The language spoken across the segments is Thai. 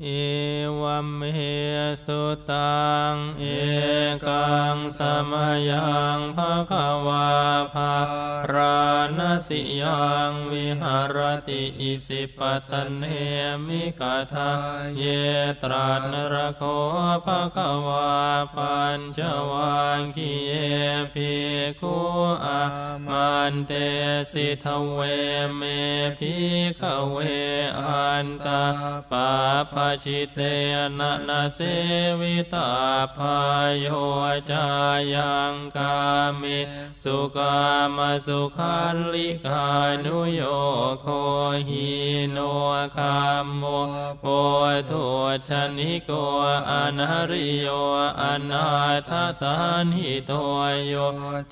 เอวัมเห สุตังเอกังสมยังภะคะวาภาราณสิยังวิหารติอิสิปตนเนมิกาทาเยตรันรโคภะคะวาปัญจวังคีเยภิกขุอามันเตสิทเวเมภิกขเวอันตาปาปชิเตนะนะเสวิตาพายโยจายังกามิสุกามสุขันลิกานุโยโคหิโนคามโมโพทุชนิโกอนาริโยอนาทสันหิโตโย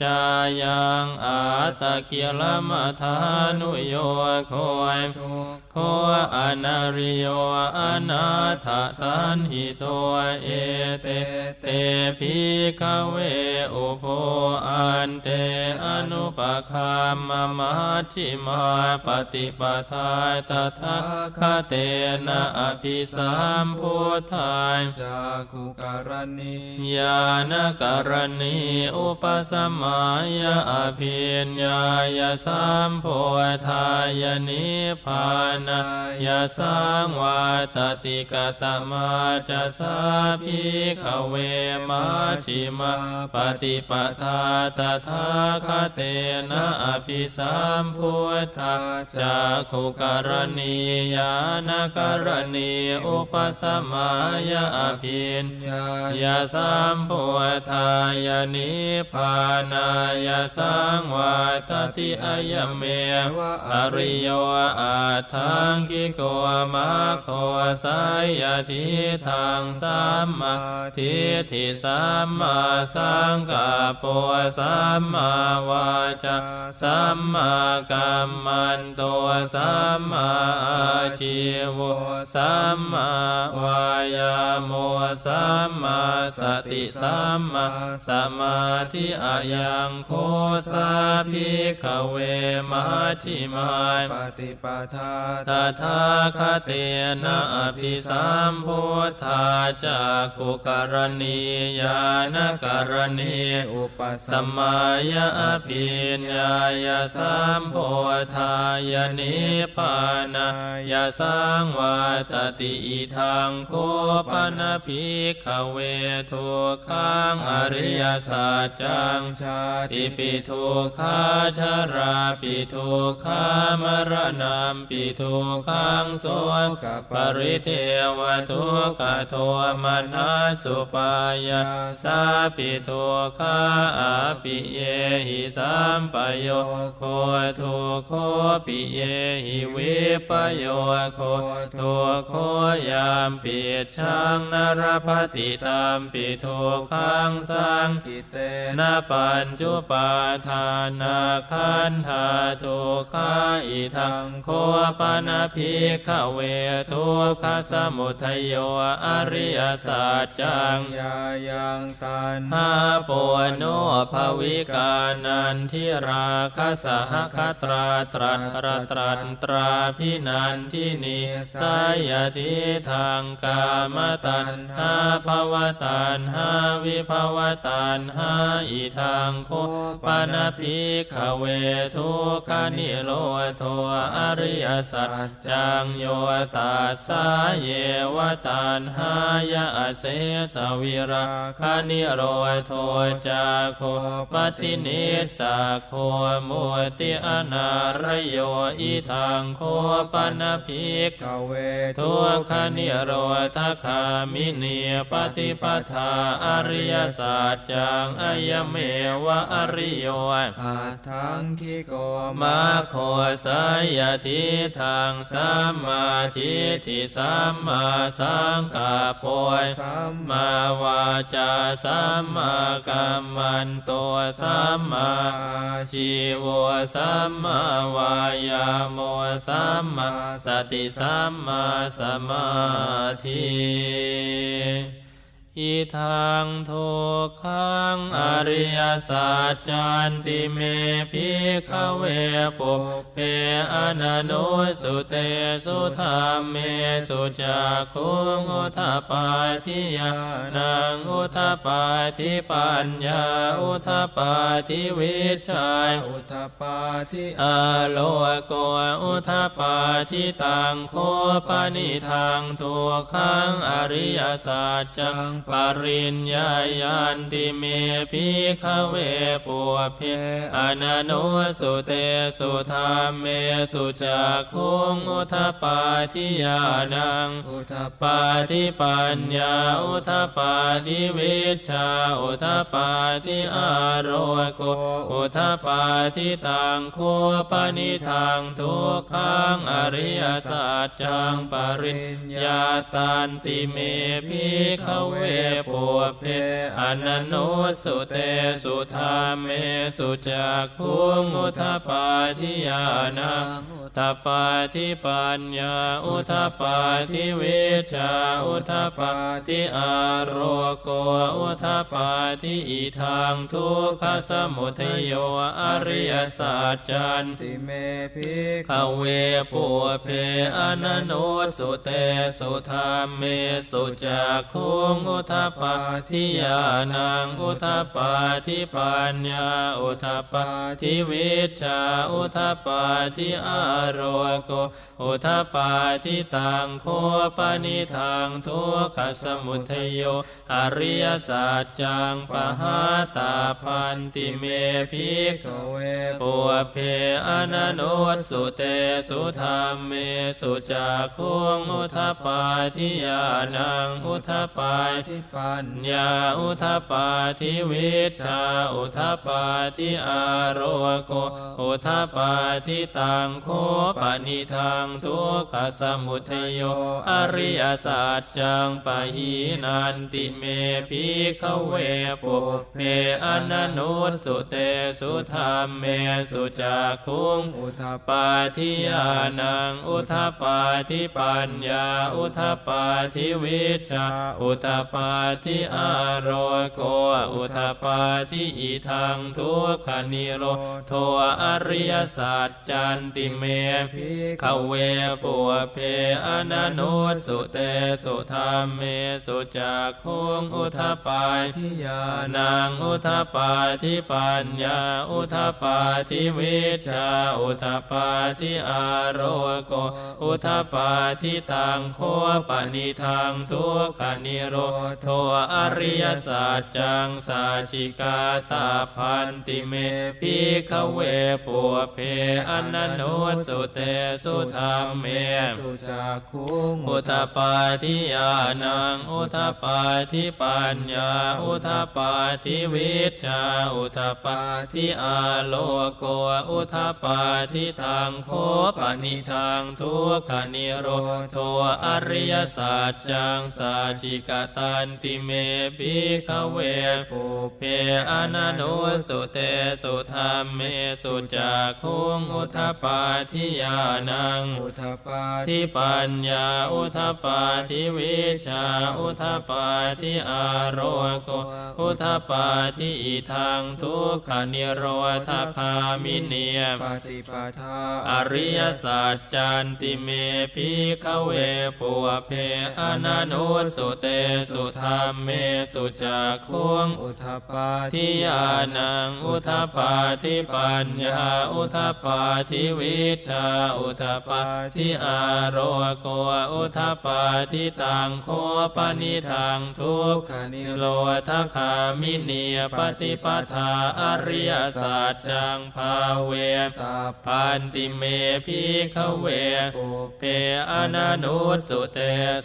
จายังอาตะเกียลมัทานุโยโคยโคอนาริโยอนาทสันหิโตเอเตเตภิกขเวอุโพอันเตอนุปคามมัชฌิมาปฏิปทาตถาคเตนะอภิสัมพุทธายจากขุการณีญาณการณีอุปสมัยอภิญญายสัมโพธายนิพพานายสังวาตติกตมาจะสาภิกขเวมาชิมาปฏิปทาตถาคเตนะอภิสัมพุทธาจากขุการณีญาณการณีอุปสมัยอภิญญายาสัมโพธายานิพานายาสังวาตติอายเมวะอริโยอาทังกิโกมาโคสายทิทางสัมมาทิฏฐิสัมมาสังกาปสัมมาวาจาสัมมากัมมันโตสัมมาอาชีวสัมมาวายาโมสัมมาสติสัมมาสมาธิอายังโคสาภิกขเวมาชิมายปฏิปทาตถาคเตนะอภิสัมพุทธาจากขุการณียานการณีอุปสมมายอภิญญายสัมโพธายนิพานายสังวาตติอิทังโคปนภิกขเวทุขังอริยสัจจังชาติปิทุกขาชราปิทุกขามรณามปิทุขังโสกปริเทวทุกขโทมนัสสุปายาสาปิทุกขาอาปิเยหิสัมปโยโคทุโคปิเยหิวิปโยโคทุโคยามปิชังนรพติตามปิทุกขังสังกิเตนาปัญจุปาทานาคันธาทุกขาอิทังโคปนาภิกขเวทุกขสมุทัยโยอริยสัจจังยายังตันหาโปโนภวิกานันทิราคสหคตราตรัตรตรัตราพินันทินิสายทิทางกามตันหาภวตันหาวิภวตันหาอิทังโคปนาภิกขเวทุกขานิโรโทอริยสัจจังโยตัสสาเยวตันหายยะเสสวิราคานิโรยโทจาโคปฏินิสสาโคมุติอนารโยอิทังโคปนาภิกขเวทุกขานิโรธคามิเนียปฏิปทาอริยสัจจังอายเมวะอริโยอาทังคิโกมาโคสายทิทางสัมมาทิฏฐิสัมมาสังกาโปยสัมมาวาจาสัมมากัมมันโตสัมมาชีวสัมมาวายาโมสัมมาสติสัมมาสมาธิ อิทังทุกขังอริยสัจจันติเมพิขเวปุเพอนันโนสุเตสุธรรมเมสุจักุงอุทปปาทิยานังอุทปปาทิปัญญาอุทปปาทิวิชัยอุทปาทิอาโลโกอุทปาทิตังโคปนิทังทุกขังอริยสัจจังปริญญายันติเมพิขเวปุเพอนันโนสุเตสุธรรมเมสุจักขุงอุทปาทิยานังอุทปาปาทิปัญญาอุทปาทิวิชาอุทปาทิอาโรโกอุทปาทิตังโคปนิทังทุกขังอริยสัจจังปริญญาตันติเมพิขเวปุเพอนันโนสุเตสุธรรมเมสุจักขุงอุทปาทิยานังอุทปาทิปัญญาอุทปาทิวิชาอุทปาทิอาโรโกอุทปาทิอิทังทุกขสมุทัยโยอริยสัจจันติเมพิขเวปุเพอนันโนสุเตสุธรรมเมสุจักขุงอุทปาทิยานังอุทปาทิปัญญาอุทปาทิวิชาอุทปาทิอารโกอุทปาทิตังโคปนิทังทุกขสมุทโยอริยสัจจังปหาตาพันติเมพิกขเวปุเพอนันโนสุเตสุธรรมเมสุจักขุงอุทปาทิยานังอุทปาทิิปัญญาอุทปาทิวิชาอุทปาทิอารโก อุทปาทิตังโคปนิทังทุกขสมุทัยโย อริยสัจจังปะหีนันติเมพิขเวปุเพอนันโนสุเตสุธรรมเมสุจักขุงอุทปาทิยานังอุทปาทิปัญญา อุทปาทิวิชาอุทปาทิอาโรโกอุทปาทิอิทังทุกขนิโรโทอริยสัจจันติเมพิขเวปุเพอนันโนสุเตสุธรรมเมสุจักขุงอุทปาทิทิยานังอุทปาทิปัญญาอุทปาทิวิชาอุทปาทิอาโรโกอุทปาทิตังโคปนิทังทุกขนิโรโทอริยสัจจังสาชิกาตาพันติเมพิขเวปุเพอนันโนสุเตสุธรรมเมสุจักขุงอุทปาทิยานังอุทปาทิปัญญาอุทปาทิวิชาอุทปาทิอาโลโกอุทปาทิทังโคปนิทังทุกขนิโรโทอริยสัจจังสาจิกตันติเมปิขเวปุเพอนันโนสุเตสุธรรมเมสุจักขุงอุทปาทิยานังอุทปาทิปัญญาอุทปาทิวิชาอุทปาทิอาโรโกอุทปาทิอิทังทุกขนิโรธคามิเนียปฏิปทาอริยสัจจันติเมพิขเวปุเพอนันโนสุเตสุธรรมเมสุจักขุงอุทปาทิยานังอุทปาทิปัญญาอุทปาทิวิชาอุทปาทิอาโรโกอุทปาทิตังโคปนิทังทุกขนิโรธคามิเนียปฏิปทาอริยสัจจังภาเวตาปันติเมพิขเวปุเพอนันุสุเต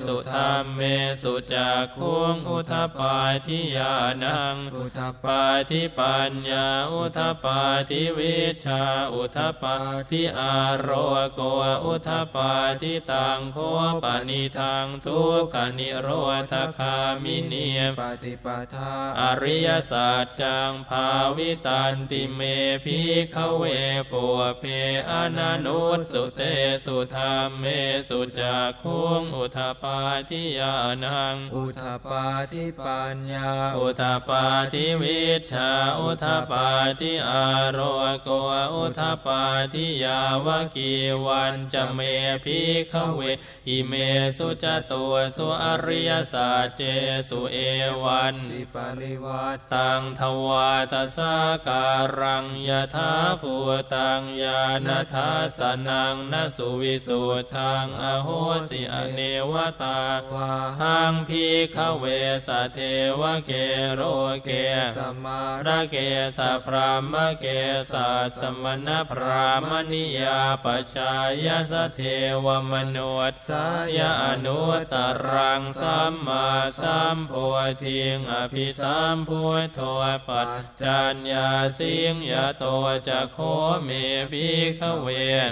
สุธรรมเมสุจักขุงอุทปาทิยานัง อุทปาทิปัญญา อุทปาทิวิชา อุทปาทิอาโรโกอุทปาทิตังโคปนิทังทุกขนิโรธคามิเนียปฏิปทาอริยสัจจังภาวิตันติเมพิขเวปุเพอนันุสุเตสุธรรมเมสุจักขุงอุทปาทิยานังอุทปาทิปัญญา อุทปาทิวิชชาอุทปาทิอาโรโกอุทปาทิยาวกีวันจะเมพิขเวอิเมสุจตัวสุอริยสัจเจสุเอวันติปริวัตตังทวาตสาการังยถาภูตังยานาทาสนังนสุวิสุทธังอโหสิอเนวตาวาหังพีขเวสเทวเกโรเกสมาระเกสพรามเกสสมณพรามณิยาปชายสเทวมนุษสายอนุตรังสัมมาสัมโพธิงอภิสัมพุทโธปัจจัญญาสิงยโตจะโคเมภิขเว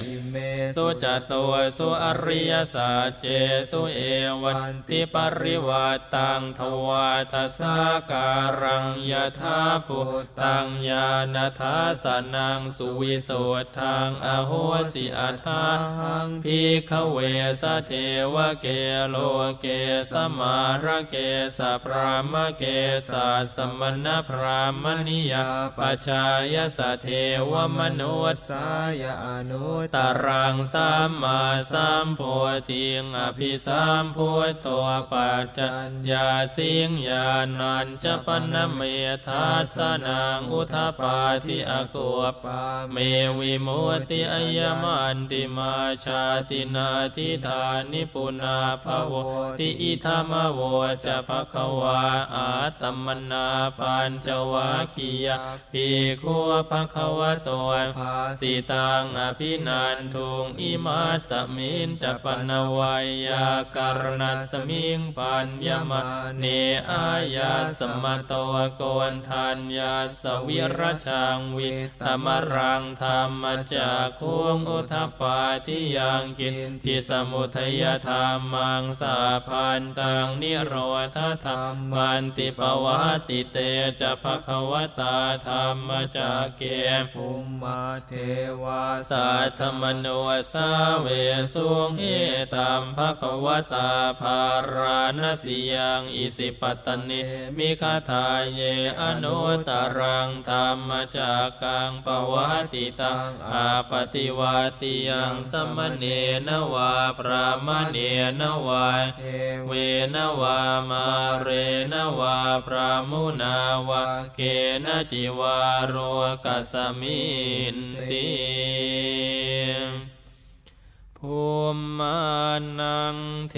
อิเมสุจตัวสุอริยสัจเจสุเอวันติปริวัตังทวาทสาการังยถาภูตังญาณทัสนังสุวิสุทธังอโหสิอัฏฐาหังพิขเวสเทวเกโลเกสมาระเกสะพรามเกสะสมณพรามณิยาปชายสเทวมนุษสายอนุตรังสัมมาสัมโพธิงอภิสัมพุทโธปัจจัญญาสิงญาณัญจะปนเมทัสนังอุทปาทิอโกปาเมวิมุติอัยมันติมาชาตินาทิธานิปุนาภวติอิธามโวจะภควาอาตมนาปัญจวัคคียาภิกขุภควโตภาสิตังอภินันทุงอิมาสมิงจะปนวัยยาการนัสมิงปัญญมาเนอายาสมโตโกนทัญญาสวิรชังวิธรรมรังธรรมจากคุงอุทปาทิยังกินทิสมุทัยธรรมังสาพันตังนิโรธธรรมันติปวัติเตจะภควตาธรรมจากเกภูมิมาเทวาสัทธมโนสาเวสุงเอตัมภควตาภาราณสิยังอิสิปตตเนมิคาทาเยอนุตตรังธรรมจากกังปวัติตังอาปฏิวัติยังสมณเณนวาพระมเณนวาเทเวนวามาเรนวาพระมุนาวาเกนจิวาโรกัสมินติ ภูมิมานังเท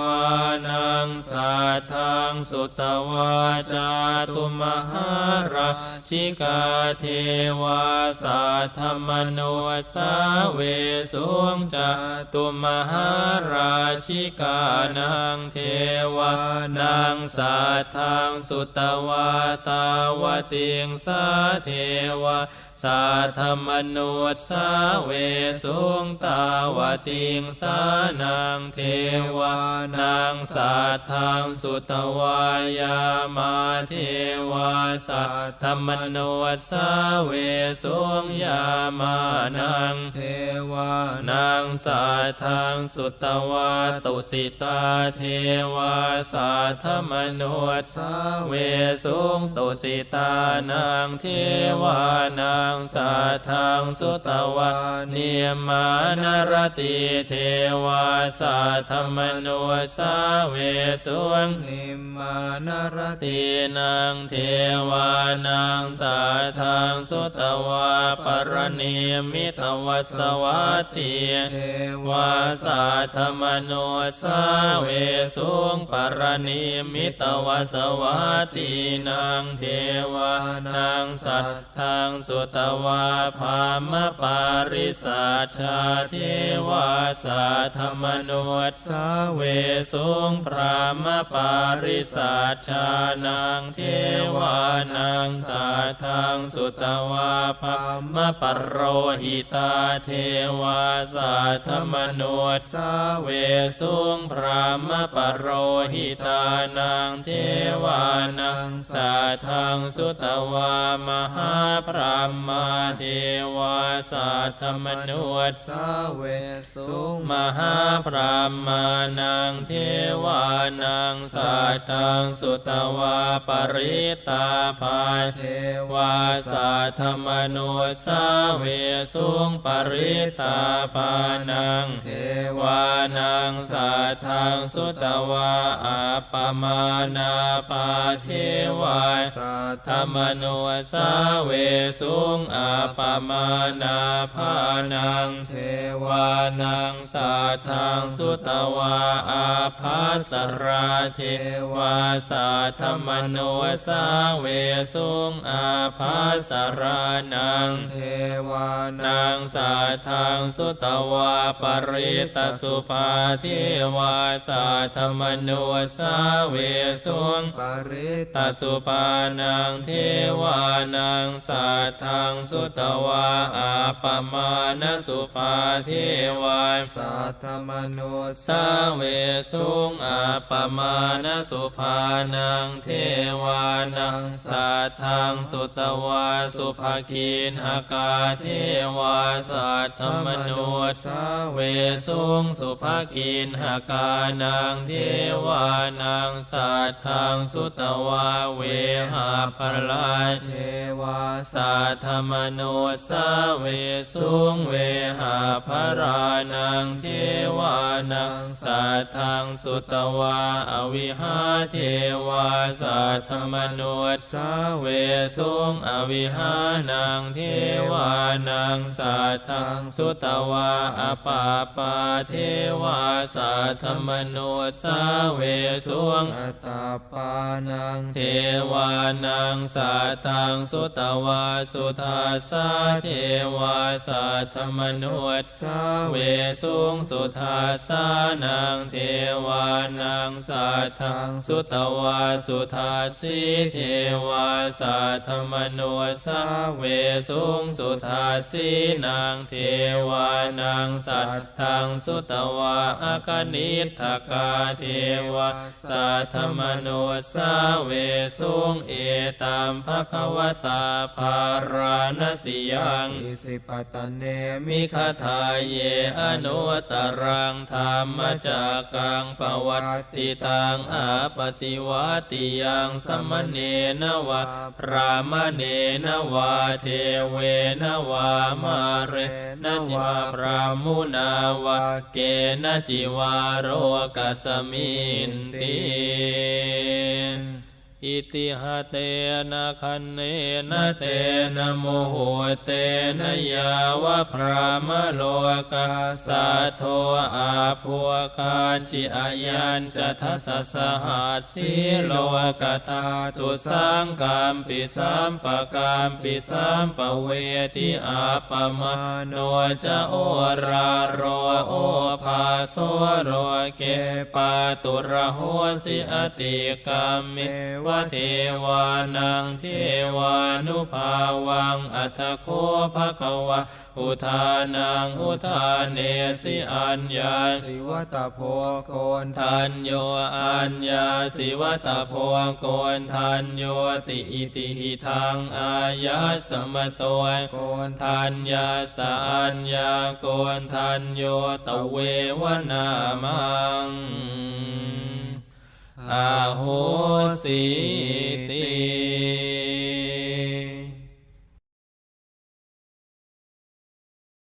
วานังสัทธังสุตวาจาตุมหาราชิกาเทวาสัทธมโนสาเวสุงจาตุมหาราชิกานังเทวานังสัทธังสุตวาตาวติงสาเทวา สัทธมนุษสาเวสุงตาวติงสานังเทวานังสัทธังสุตวายามาเทวาสัทธมนุษสาเวสุงยามานังเทวานังสัทธังสุตวาตุสิตาเทวาสัทธมนุษสาเวสุงตุสิตานังเทวานังงสัทธังสุตวาเนียมานรติเทวาสัทธมนุสาเวสุงนิมมานรติตีนังเทวานังสาทังสุตวาปรณีมิตวสวัตติเทวาวาสาธมโนสาเวสุงปรณีมิตวสวัตตินังเทวานังสัทธังสุตวาภามปาริสาชาเทวาสาธมโน สาเวสุงพรามปาริสาชานังเทวานังสาทังสุตวาภามปรโรหิตาเทวาสาธมโนสาเวสุงพรามปรโรหิตานังเทวานังสาทังสุตวามหาพรหมาเทวาสาธมโนสสาเวสุงมหาพรหมานังเทวานังสัทธังสุตวาปริตาภาเทวาสัทธมนุสาเวสุงปริตาภานังเทวานังสัทธังสุตวาอัปปมานาปาเทวาสัทธรรมโนสาเวสุงอาปมานาภานังเทวานังสัทธังสุตวาอาภาสราเทวาสัทธรรมโนสาเวสุงอาภาสรานังเทวานันางสัทธังสุตวาปริตสุภาเทวาสัทธรรมโนสาเวสุงปริตตสุปานังเทวานังสัทธังสุตวาอาปมานสุภาเทวาสัทธมนุสสาเวสุงอาปมานสุภานังเทวานังสัทธังสุตวาสุภกินหากาเทวาสัทธมนุสเวสุงสุภกินหากานังเทวานังสัทธังสุตวาเวหาพลาเทวาสัทธมโนสเวสุงเวหาพรานังเทวานังสัทธังสุตวาอวิหาเทวาสัทธมโนสาเวสุงอวิหานังเทวานังสัทธังสุตวาอปาปาเทวาสัทธมโนสาเวสุงอตาปานังเทวานังสัทธังสุตวาสุทาสาเทวาสัทธมนุษสาเวเวสุงสุทาสานังเทวานังสัทธังสุตวาสุทาสีเทวาสัทธมนุสาเวสุงสุทาสีนังเทวานังสัทธังสุตวาอากนิทกาเทวาสัทธมนุสาเวสุงเอตัมภควตาภารานสิยังอิสิปตเนมิคาทาเยอนุตรังธรรมจากกังปวัตติตังอาปฏิวัติยังสมณเนนวะพรามเนนวะเทเวนวะมาเรนจิวาพรามุนาวะเกนจิวาโรกัสมินติ อิติหะเตนะคันเนนะเตนะโมโหเตนะยาวะพรามโลกาสาโทอาภัวคาชิอายันจะทัสสะหัสสีโลกธาตุสังกามปิสัมปะกามปิสัมปะเวทิอาปมาโนจะโอราโรโอภาโสโรเกปาตุระโหสิอติกามเมวะเทวานังเทวานุภาวังอัตโคภะคะวะอุทานังอุทานเนสิอัญญาสิวัตโพโกนทันโยอัญญาสิวัตโพโกนทันโยติอิติหิทังอายาสมโตโกนทัญญาสอัญญาโกนทัญโยตเววนามัง อโหสิติ